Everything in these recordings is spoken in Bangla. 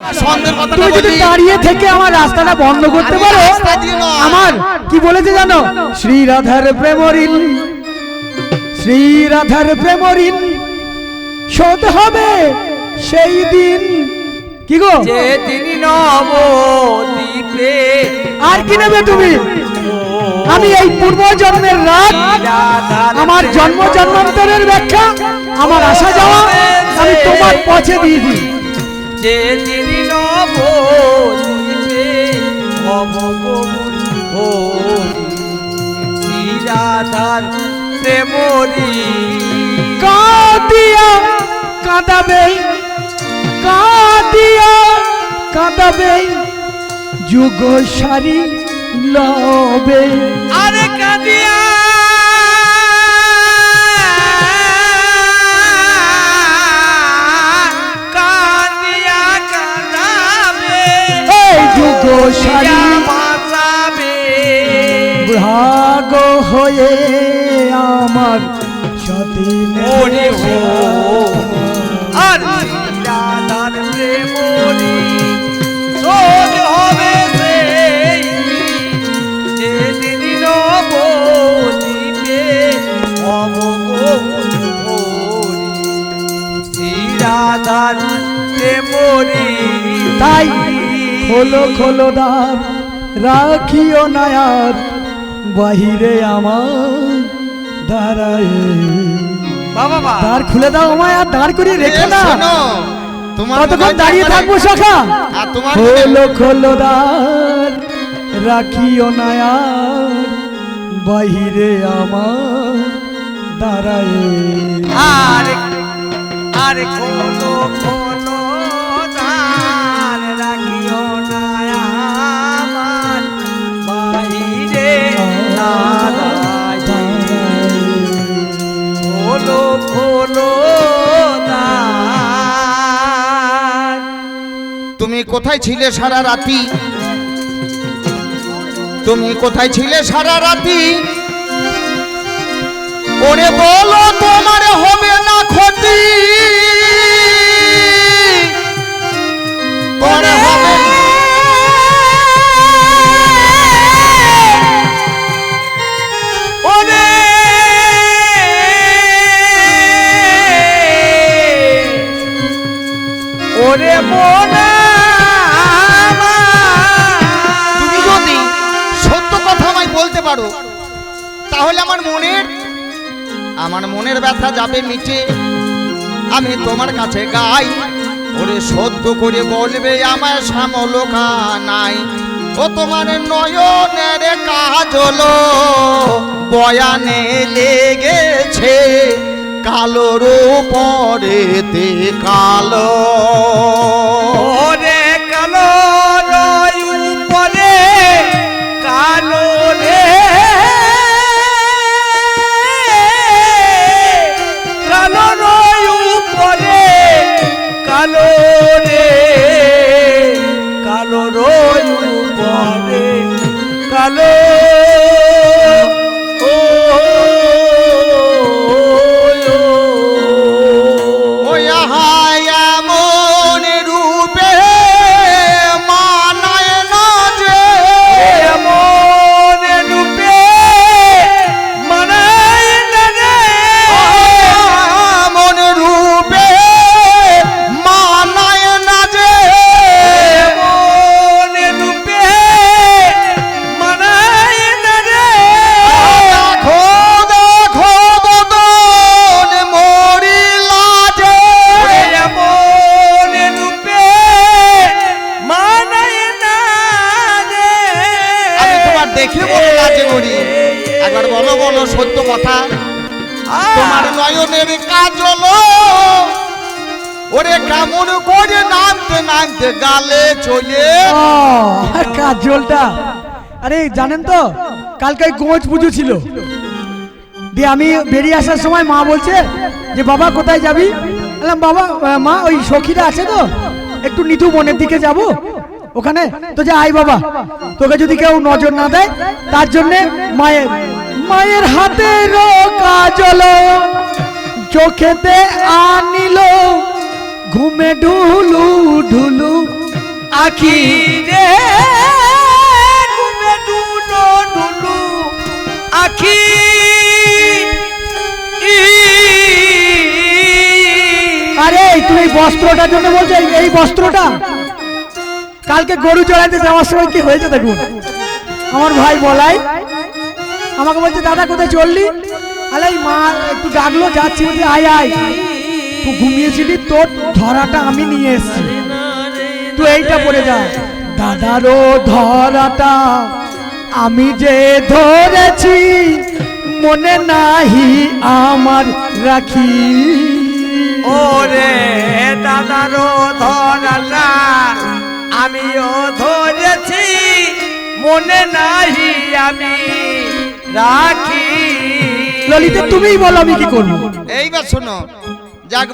তুমি যদি দাঁড়িয়ে থেকে আমার রাস্তাটা বন্ধ করতে পারো। আমার কি বলেছে জানো? শ্রী রাধার প্রেমরিন শ্রী রাধার প্রেমরিন শোধ হবে সেই দিন। কি গো? যে তিনি নবদ্বীপে আর কি নেবে তুমি? আমি এই পূর্ব জন্মের রাত আমার জন্ম জন্মান্তরের ব্যাখ্যা আমার আসা যাওয়া আমি তোমার পথে দিয়ে দিই। অবগমন হরি শ্রীরাধার প্রেমরি কাঁদিয়া কাঁদাবে কাঁদিয়া কাঁদাবে যুগ সারি লবে। আরে কাঁদিয়া এই যুগ সারি ভাগ হয়ে আমার সতীন আর হবে তাই খোলো খোলো দ্বার রাখিও নায়ার বাহিরে আমার দাঁড়ায় দ্বার খুলে দাও আমায় আর দাঁড় করিয়ে রেখে না কতক্ষণ দাঁড়িয়ে থাকব শাখা খোলো খোলো দ্বার রাখিও নায়ার বাহিরে আমার দাঁড়ায় আর আর কোনো কোথায় ছিলে সারা রাতি? তুমি কোথায় ছিলে সারা রাতি? ওরে বলো, তোমার হবে না ক্ষতি। ওরে! ওরে মোনা পারো। তাহলে আমার মনের আমার মনের ব্যথা যাবে মিটে। আমি তোমার কাছে গাই। ওরে সত্য করে বলবে আমার শ্যামলোকা নাই। ও তোমার নয়নের কাজ হলো বয়ানে লেগেছে কালোর পরেতে কালো। গালে চলে। কাজলটা আরে, জানেন তো, কালকে গোঁজ পুজো ছিল। দিয়ে আমি বেরিয়ে আসার সময় মা বলছে যে, বাবা, কোথায় যাবি? বললাম, বাবা মা, ওই সখীরা আছে তো, একটু নিতু বনের দিকে যাব। ওখানে তো যে আই বাবা, তোকে যদি কেউ নজর না দেয়, তার জন্যে মায়ের মায়ের হাতের কাজল, চোখেতে আনিল। ঘুমে ঢুলু ঢুলু আখি রে, ঘুমে ডুলো ডুলু আখি। আরে, তুমি বস্ত্রটার জন্য বলছো, এই- বস্ত্রটা? কালকে গরু চড়াইতে যাওয়ার সময় কি হয়েছে দেখুন। আমার ভাই বলাই, আমাকে বলছে, দাদা, কোথায় চললি? আলাই মা একটু ডাকলো, যাচ্ছি আয় আয়। তুই ঘুমিয়েছিলি তোর ধরাটা আমি নিয়ে এসেছি। তুই এইটা পড়ে যা। দাদারও ধরাটা আমি যে ধরেছি মনে নাহি আমার রাখি। ওরে দাদারও ধরালা আমিও ধরেছি মনে নাহি আমি রাখি। ললিতা তুমিই বলো আমি কি করব। এইবার শোনো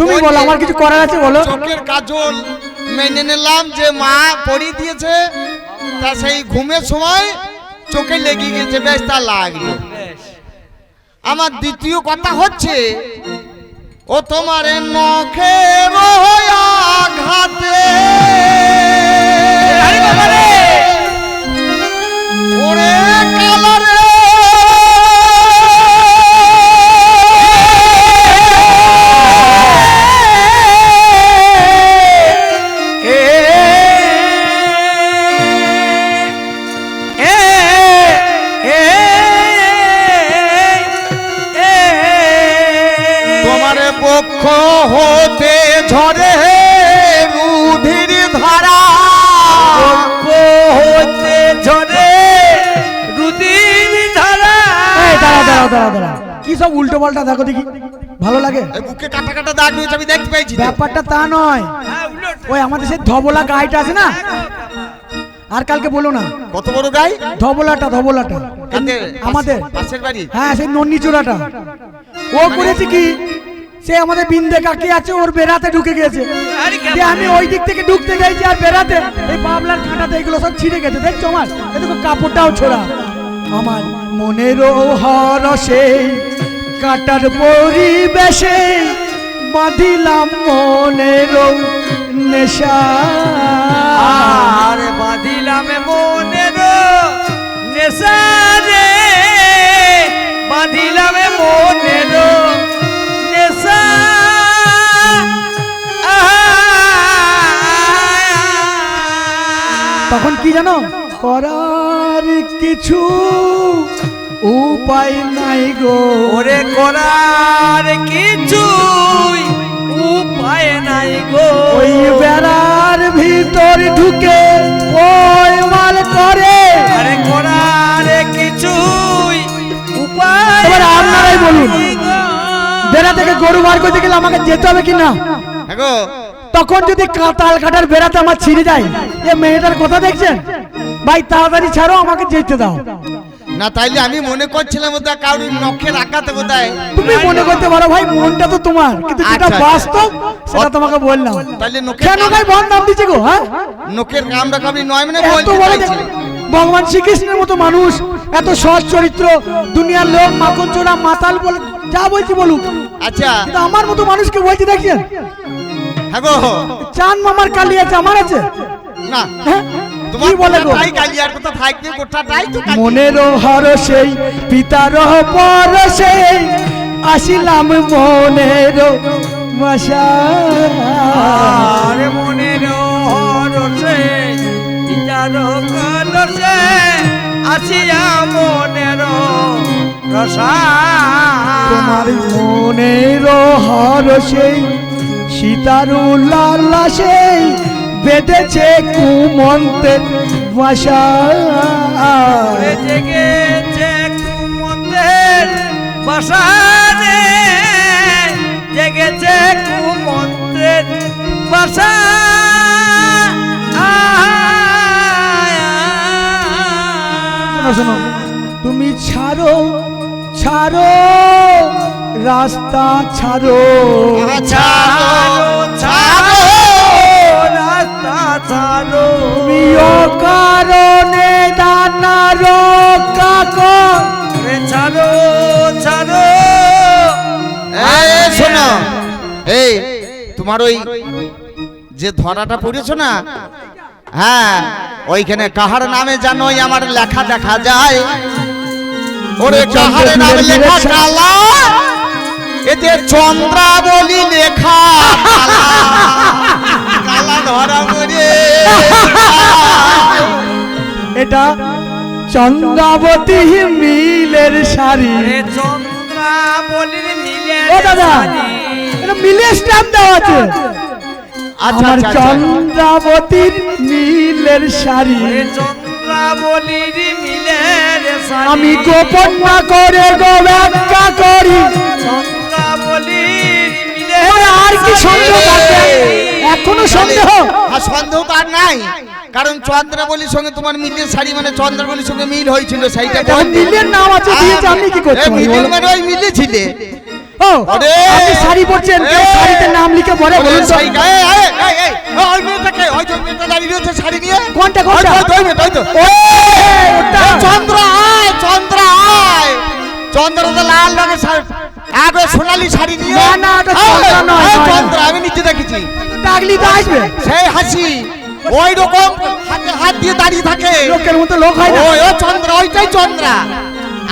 তুমি বলো আমার কিছু করার আছে বলো। চোখের কাজল মেনে নিলাম যে মা পরিয়ে দিয়েছে তা সেই ঘুমের সময় চোখে লেগে গেছে বেশ তা লাগল। আমার দ্বিতীয় কথা হচ্ছে ও তোমার নখের আঘাতে! ওরে কালারে পক্ষ হতে ঝরে রুধির ধারা। হতে ঝরে রুদির ধারা। দাঁড়া দাঁড়া দাঁড়া দাঁড়া। কি সব উল্টো পাল্টা দেখো দেখি। ভালো লাগে? বুকে কাটা কাটা দাগ রয়েছে আমি দেখতে পেয়েছি তো। ব্যাপারটা তা নয়। হ্যাঁ, ওই আমাদের সেই ধবলা গাইটা আছে না? আর কালকে বলো না। কত বড় গাই? ধবলাটা ধবলাটা। আমাদের। পাশের বাড়ি? হ্যাঁ সেই নন্নি চূড়াটা ও করেছে কি? সে আমাদের বিন্দে কাকি আছে ওর বেড়াতে ঢুকে গেছে। আমি ওই দিক থেকে ঢুকতে গেছি আর বেড়াতে এই পাবলার কাঁটাতে এগুলো সব ছিঁড়ে গেছে। দেখছ আমার? এ দেখো কাপড়টাও ছোড়া। আমার মনেরও হরসে কাটার পরিবেশে বাঁধিলাম মনেরও নেশা। আর বাঁধিলাম মনের নেশা রে বাঁধিলাম মনের তখন কি জানো? করার কিছু উপায় নাই গো। ওরে করার কিছুই উপায় নাই গো। ওই বেড়ার ভিতর ঢুকে ওই মাল করে। আরে করার কিছু উপায় এবার আপনারাই বলুন। বেড়া থেকে গরু বার করতে গেলে আমাকে যেতে হবে কি না হ্যাঁ গো। তখন যদি কাঁতাল কাটার বেড়াতে আমার ছিঁড়ে যায় এ মেয়েটার কথা দেখছেন? ভাই তাড়াতাড়ি ছাড়ো আমাকে যেতে দাও। না তাইলে আমি মনে করছিলাম বোধহয় কারোর নখের আঘাতে বোধহয়। তুমি মনে করতে পারো ভাই মনটা তো তোমার কিন্তু যেটা আচ্ছা, আচ্ছা। বাস্তব সেটা তোমাকে বললাম। তাইলে নখের কেন ভাই বন্ধ নাম দিচ্ছে গো হ্যাঁ? নখের কামড়া কামড়ি নয় মানে বলতে চাইছি। ভগবান শ্রীকৃষ্ণের মতো মানুষ এত সৎ চরিত্র দুনিয়ার লোক মাখন চোরা মাতাল বলে যা বলছি বলুক। আচ্ছা। কিন্তু আমার মতো মানুষকে বলছি দেখছেন? হ্যাঁ গো চান মামার কালি আছে আমার আছে? না। হ্যাঁ? তোমার বলে গো? তাই কালিয়ার কথা থাকবে গোটাটাই তো কালি। মনের হর সেই পিতার পর সেই আসিলাম মনের মশা আর মনের হরসে বিচার কলসে আসিয়া মনের রসা। তোমার মনের হর সেই সীতারু লাল্লা সেই বেঁধেছে কুমন্তের বাসা জেগেছে কুমন্তের বাসারে জেগেছে কুমন্তের বাসা শোনো। তুমি ছাড়ো ছাড়ো। রাস্তা ছাড়ো। ছাড়ো, ছাড়ো। রাস্তা ছাড়ো। তুমি অকারণে দানা রক্ষা কর। ছাড়ো ছাড়ো। শোনো। এই তোমার ওই যে ধরাটা পড়েছো না? হ্যাঁ ওইখানে কাহার নামে জানোই আমার লেখা দেখা যায়। ওরে কাহার নামে লেখা কালা এতে চন্দ্রা বলি লেখা। কালা। ধরা মরে এটা চন্দ্রাবতী মিলের শাড়ি। ওরে চন্দ্রা বলির মিলে ও দাদা এটা মিলে স্ট্যাম্প দেওয়া আছে। আচ্ছা আমার আচ্ছা, আচ্ছা। চন্দ্রাবতীর নীলের শাড়ি। ওরে চন্দ্রা বলির মিলে রে শাড়ি। আমি গোপন না করে গো ব্যাখ্যা করি। আর কি সন্দেহ এখনও সন্দেহ? নাই। কারণ চন্দ্রাবলীর সঙ্গে তোমার মিলের শাড়ি মানে চন্দ্রাবলীর সঙ্গে মিল হয়েছিল সেইটা মিলের নাম আছে দিয়েছে আপনি কি পারেন মিলের মানে ওই মিলে ছিলে। ও! আপনি শাড়ি পরছেন শাড়িতে নাম লিখে পরে বলুন তো। এই, এই, এই, ওই মেয়েটাকে, ওই যে মেয়েটা দাঁড়িয়ে রয়েছে শাড়ি নিয়ে। কোনটা, কোনটা? ওই মেয়েটা, ওই তো। চন্দ্র আয়, চন্দ্র আয়। চন্দ্র তো লাল রঙের শাড়ি। আগে সোনালি শাড়ি নিয়ে না, না, ওটা চন্দ্র নয়, চন্দ্র আমি নিচে দেখেছি। ডাকলি তো আসবে। সেই হাসি ওই রকম হাতে হাত দিয়ে দাঁড়িয়ে থাকে। লোকের মতো লোক হয় না। ওই ও চন্দ্র ওইটাই চন্দ্রা।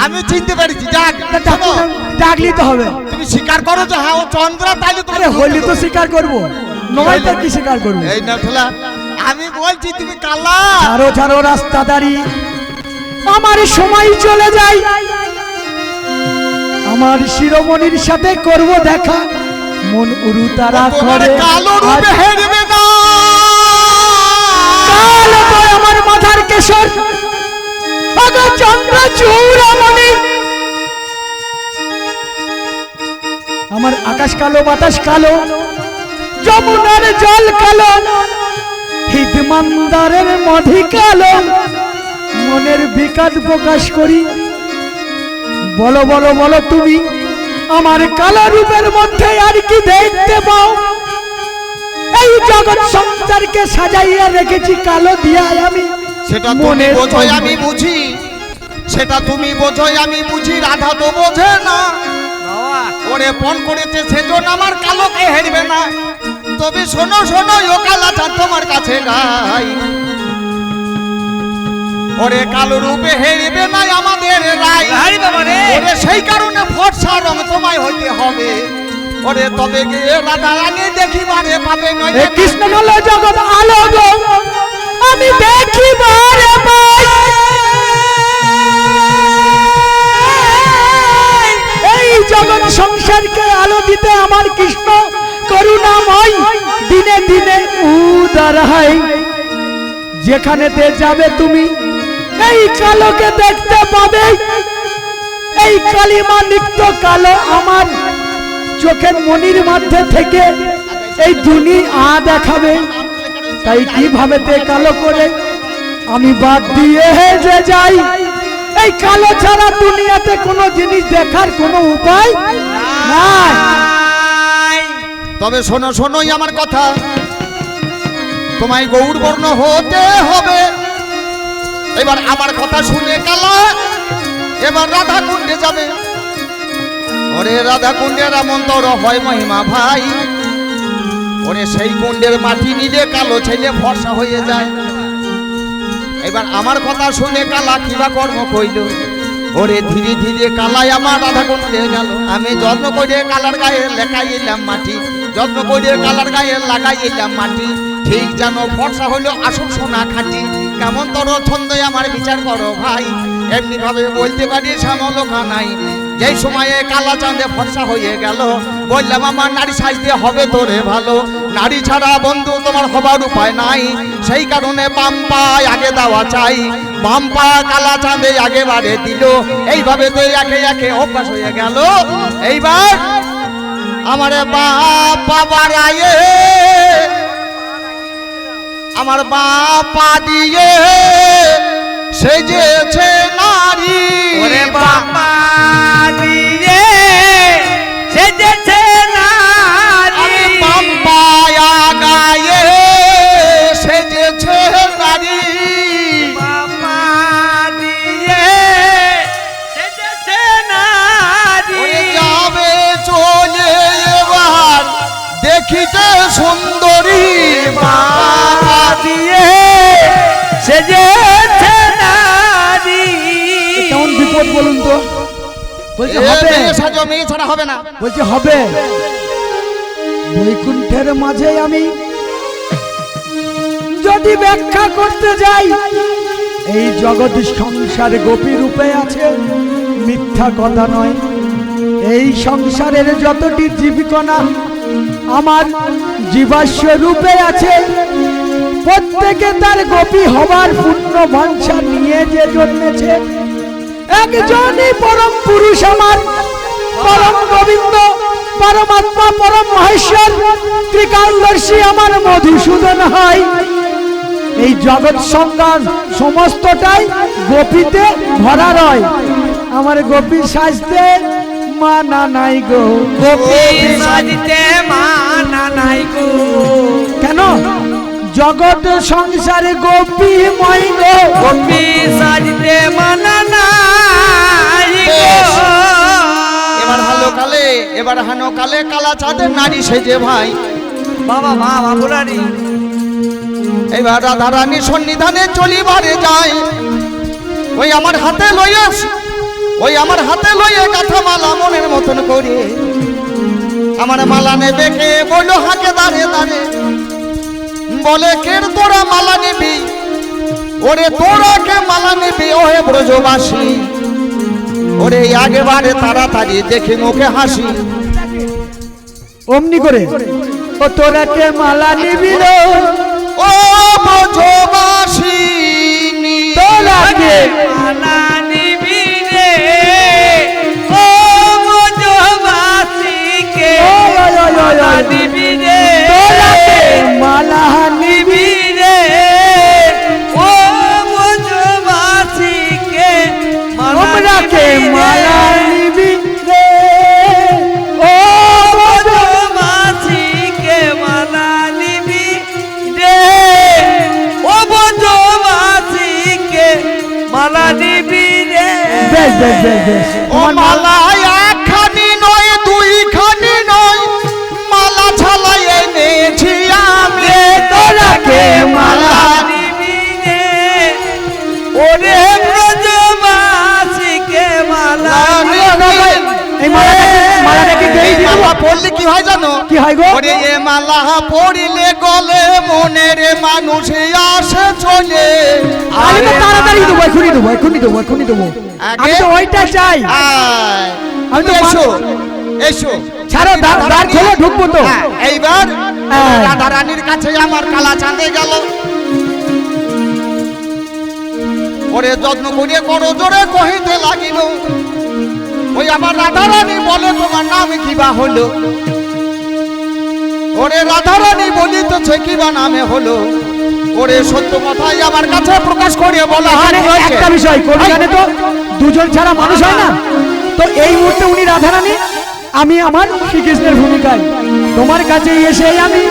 আমি চিনতে পেরেছি যাক ডাকলি তো হবে। তুমি স্বীকার করো যে হ্যাঁ ও চন্দ্রা তাইলে তুমি হলি তো স্বীকার করব। নয় তো কি স্বীকার করব? এই না ঠোলা। আমি বলছি তুমি কালা। ছাড়ো ছাড়ো রাস্তা দাঁড়ি আমার সময় চলে যায়। আমার শিরোমণির সাথে করব দেখা। মন উরু তারা করে। কালো রূপে হেরবে না। কালো তো আমার মাথার কেশর। আগো চন্দ্র চূড়ামণি। আমার আকাশ কালো বাতাস কালো। যমুনার জল কালো। হিদমন্দারের মধি কালো। মনের বিকাশ প্রকাশ করি। বলো বলো বলো তুমি আমার কালো রূপের মধ্যে আর কি দেখতে পাও? এই জগৎ সংসারকে সাজাইয়া রেখেছি কালো দিয়ায় আমি। সেটা মনের বোঝোই। আমি বুঝি। সেটা তুমি বোঝোই আমি বুঝি রাধা তো বোঝে না। ওরে পণ করেছে সেজন্য আমার কালোকে হেরবে না। তবে শোনো শোনো ও কালা তোমার কাছে গাই ওরে কালো রূপে হেরবে না আমাদের রাই হাই বাবা রে ওরে সেই কারণে ফর্সা রং তোমায় হইতে হবে। ওরে তবে গিয়ে রাধা রানী দেখিবারে পাবে এ নইলে কৃষ্ণ কালো জগৎ আলো গো আমি দেখি বারে এই জগৎ সংসারকে আলো দিতে আমার কৃষ্ণ করুণাময় দিনে দিনে উদার হয়। যেখানেতে যাবে তুমি এই কালোকে দেখতে পাবে। এই কালিমা নিত্য কালো আমার চোখের মনির মধ্যে থেকে এই দুনি আ দেখাবে। তাই কীভাবে তে কালো করে আমি বাদ দিয়ে যে যাই। এই কালো ছাড়া দুনিয়াতে কোনো জিনিস দেখার কোনো উপায় নাই। তবে শোনো, শোনোই আমার কথা। তোমায় গৌর বর্ণ হতে হবে। এবার আমার কথা শুনে কালা এবার রাধা কুণ্ডে যাবে। ওরে রাধা কুণ্ডের এমন তোর হয় মহিমা ভাই। ওরে সেই কুণ্ডের মাটি নিলে কালো ছেলে ফর্সা হয়ে যায়। এবার আমার কথা শুনে কালা কিবা কর্ম কইল। ওরে ধীরে ধীরে কালাই আমার রাধা কুণ্ডে গেল। আমি যত্ন করে কালার গায়ে লেখাই এলাম মাটি। যত্ন করে কালার গায়ে লাগাই এলাম মাটি। ঠিক যেন ফর্সা হইল আসল সোনা খাটি। কেমন তোর ছন্দে আমার বিচার করো ভাই? এমনি ভাবে বলতে পারি শ্যামলোকা নাই। যেই সময়ে কালা চাঁদে ফর্সা হয়ে গেল, বললাম, আমার নারী সাজতে হবে তোরে ভালো। নারী ছাড়া বন্ধু তোমার হবার উপায় নাই। সেই কারণে বাম পায় আগে দেওয়া চাই। বাম পা কালা চাঁদে আগে বাড়ে দিল। এইভাবে তো একে একে অভ্যাস হয়ে গেল। এইবার আমার বাপা বাড়ায়ে আমার বাপা দিয়ে সেজেছে নারী। বাবা দিয়ে সেজেছে বলছে হবে। মেয়ে সাজো মেয়ে ছাড়া হবে না। বলছে হবে। বৈকুণ্ঠের মাঝে আমি যদি ব্যাখ্যা করতে যাই এই জগৎ সংসার গোপী রূপে আছে মিথ্যা কথা নয়। এই সংসারের যতটি জীবিকনা আমার জীবাশ্ম রূপে আছে প্রত্যেকে তার গোপী হবার পূর্ণ বাঞ্ছা নিয়ে যে জন্মেছে একজনই পরম পুরুষ আমার পরম গোবিন্দ পরমাত্মা পরম মহেশ্বর ত্রিকালদর্শী আমার মধুসূদন হয়। এই জগৎ সংজ্ঞান সমস্তটাই গোপীতে ভরা রয়। আমার গোপী সাজতে মানা নাই গো। গোপী সাজতে মানা নাই গো। কেন? জগৎ সংসারে গোপী ময় গো। গোপী সাজতে মানা নাই গো। এবার হালো কালে এবার হানো কালে কালা চাঁদের নারী সেজে ভাই। বাবা মা বাবুরানি। এবার রাধা রানী সন্নিধানে চলিবারে যায় ওই আমার হাতে লইয়ে ওই আমার হাতে লইয়ে গাথা মালা মনের মতন করে। আমার মালা নেবে কে? বলল হাকে দাঁড়ে দাঁড়ে। বলে কের তোরা মালা নিবি? ওরে তোরা কে মালা নিবি? ওহে ব্রজবাসী। ওরে আগেবারে তাড়াতাড়ি দেখি মুখে হাসি। অমনি করে ও তোরা কে মালা নিবি রে? ও ব্রজবাসী তোরা কে বেশ বেশ বেশ ও মালা একখানি নয় দুইখানি নয়। মালা ছালাই এনেছি আমি। মালা। ওরে ব্রজবাসীকে মালা এই মালাটাকে মালাটাকে এই গেড়ে দিব। মালা পড়লে কি হয় জানো? কি হয় গো? ওরে এ মালা পড়িলে গলে মনের মানুষ আসে চলে। আমি তো তাড়াতাড়ি দেবো এখনই দেবো এখনই দেবো এখনই দেবো। আমি তো ওইটা চাই। আমি তো এসো এসো। ছাড়ো দ্বার খোলো ঢুকবো তো। হ্যাঁ, এইবার হ্যাঁ। রাধা রানীর কাছে আমার কালা চাঁদে গেল। ওরে যত্ন করিয়ে করো জোরে কহিতে লাগিল ওই আমার রাধা রানী বলে তোমার নাম কিবা হলো? ওরে রাধা রানী বলিতেছে কিবা নামে হলো? ওরে সত্য কথাই আমার কাছে প্রকাশ করিয়ে বলা হয় একটা বিষয় কবি জানে তো? দুজন ছাড়া মানুষ হয় না? তো এই মুহূর্তে উনি রাধারানী আমি আমার শ্রীকৃষ্ণের ভূমিকায়। তোমার কাছে এসে আমি।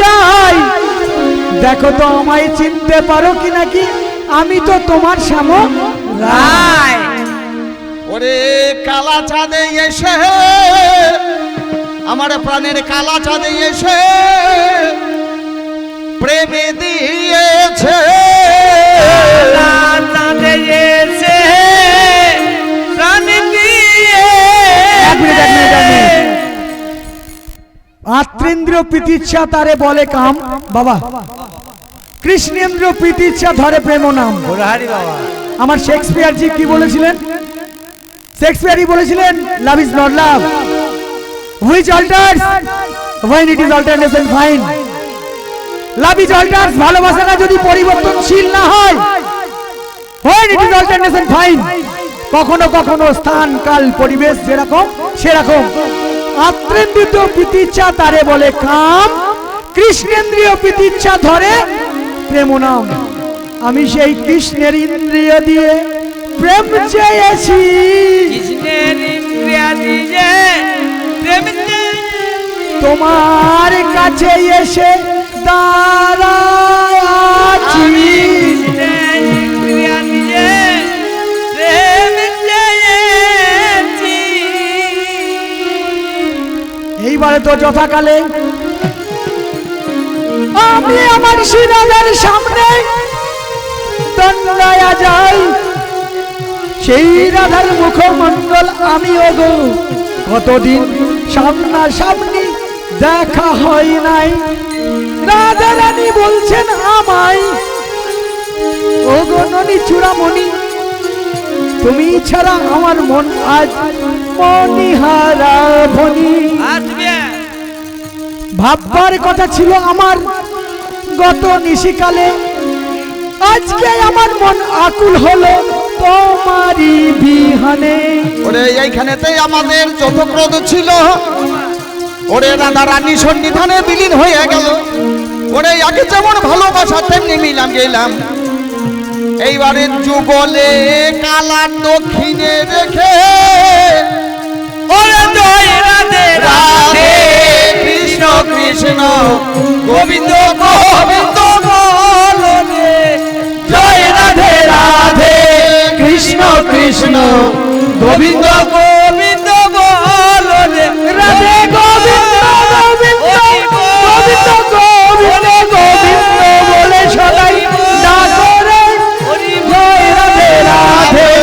যাই দেখো তো আমায় চিনতে পারো কি নাকি আমি তো তোমার শ্যাম রায় ওরে কালা চাঁদে এসে আমার প্রাণের কালা চাঁদে এসে প্রেমে দিয়েছে। চাঁদে এসে। আত্রেন্দ্র প্রীতিচ্ছা তারে বলে কাম। বাবা কৃষ্ণেন্দ্র প্রীতিচ্ছা ধরে প্রেম নাম। হরি আমার শেক্সপিয়ার জি কি বলেছিলেন? শেক্সপিয়ারই বলেছিলেন love is not love which alters when it is alternation fine love is alters ভালোবাসাটা যদি পরিবর্তনশীল না হয়। When it is alternation fine কখনো কখনো স্থান, কাল, পরিবেশ যেরকম, সেরকম। আত্রেন্দ্রিত প্রীতিচ্ছা তারে বলে কাম, কৃষ্ণেন্দ্রীয় প্রীতিচ্ছা ধরে প্রেম নাম আমি সেই কৃষ্ণের ইন্দ্রিয় দিয়ে প্রেম চেয়েছি চেয়েছি। তোমার কাছে এসে দাঁড়ায় আছি। এইবারে তো যথাকালে আমি আমার সিনাদের সেই রাধার মুখমণ্ডল আমি ওগো। কতদিন সামনা সামনি দেখা হয় নাই। রাধা রানী বলছেন আমায়, ওগো ননি চূড়ামণি, তুমি ছাড়া আমার মন আজ ভাববার কথা ছিল আমার গত নিশিকালে। আজকে আমার মন আকুল হলো। তোমারই বিহানে। ওরে এইখানেতেই আমাদের যত ছিল। ওরে রাধা রানী সন্নিধানে বিলীন হয়ে গেল। ওরে আগে যেমন ভালোবাসা তেমনি মিলাম গেলাম। এইবারে যুগলে কালার দক্ষিণে রেখে ওরে জয় রাধে রাধে। কৃষ্ণ কৃষ্ণ। গোবিন্দ গোবিন্দ বলনে কৃষ্ণ গোবিন্দ গোবিন্দ বল রাধে